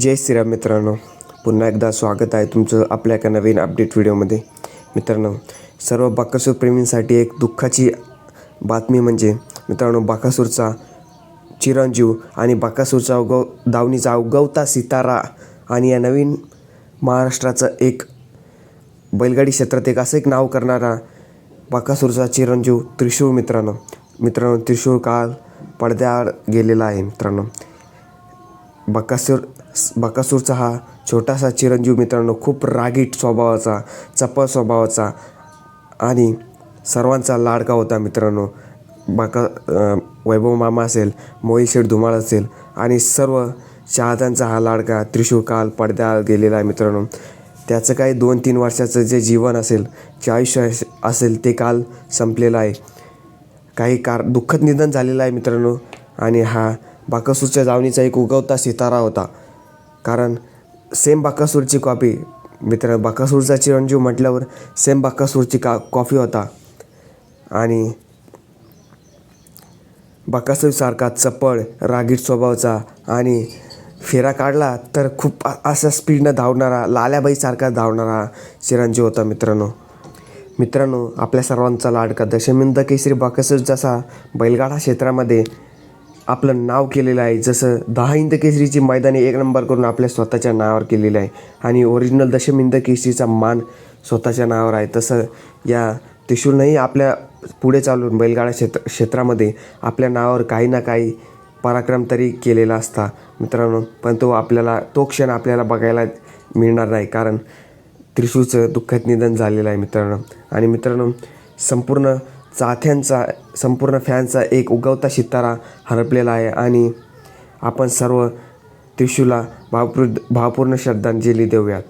जय श्रीराम मित्रांनो. पुन्हा एकदा स्वागत आहे तुमचं आपल्या एका नवीन अपडेट व्हिडिओमध्ये. मित्रांनो सर्व बाकासूरप्रेमींसाठी एक दुःखाची बातमी म्हणजे मित्रांनो बाकासूरचा चिरंजीव आणि बाकासूरचा उगव दावणीचा उगवता सितारा आणि या नवीन महाराष्ट्राचं एक बैलगाडी क्षेत्रात एक असं एक नाव करणारा बाकासूरचा चिरंजीव त्रिशूळ मित्रांनो. मित्रांनो त्रिशूळ काळ पडद्याआड गेलेला आहे मित्रांनो. बाकासूर बकासूरचा हा छोटासा चिरंजीव मित्रांनो खूप रागीट स्वभावाचा चपळ स्वभावाचा आणि सर्वांचा लाडका होता मित्रांनो. बाका वैभव मामा असेल मोहित शेठ धुमाळ असेल आणि सर्व शहाजांचा हा लाडका त्रिशूळ काल पडद्याआड गेलेला आहे मित्रांनो. त्याचं काही दोन तीन वर्षाचं जे जीवन असेल जे आयुष्य असेल ते काल संपलेलं आहे. काही कार दुःखद निधन झालेलं आहे मित्रांनो. आणि हा बाकसूरच्या जावणीचा एक उगवता सितारा होता. कारण सेम बाकासूरची कॉपी मित्र बाकासूरचा चिरंजीव म्हटल्यावर सेम बाकासूरची का कॉफी होता. आणि बाकासूरसारखा चपळ रागीट स्वभावचा आणि फेरा काढला तर खूप असा स्पीडनं धावणारा लाल्याबाईसारखा धावणारा चिरंजीव होता मित्रांनो. मित्रांनो आपल्या सर्वांचा लाडका दशमिंद केसरी बाकासूर जसा बैलगाडा क्षेत्रामध्ये आपलं नाव केलेलं आहे. जसं दहा इंद केसरीची मैदानी एक नंबर करून आपल्या स्वतःच्या नावावर केलेलं आहे. आणि ओरिजिनल दशमिंद केसरीचा मान स्वतःच्या नावावर आहे. तसं या त्रिशूलनंही आपल्या पुढे चालून बैलगाडा क्षेत्र क्षेत्रामध्ये आपल्या नावावर काही ना काही पराक्रम तरी केलेला असता. मित्रांनो पण तो आपल्याला तो क्षण आपल्याला बघायला मिळणार नाही. कारण त्रिशूळचं दुःखद निधन झालेलं आहे मित्रांनो. आणि मित्रांनो संपूर्ण चाहत्यांचा संपूर्ण फॅनचा एक उगवता सितारा हरपलेला आहे आणि आपण सर्व त्रिशूला भावपूर भावपूर्ण श्रद्धांजली देऊयात.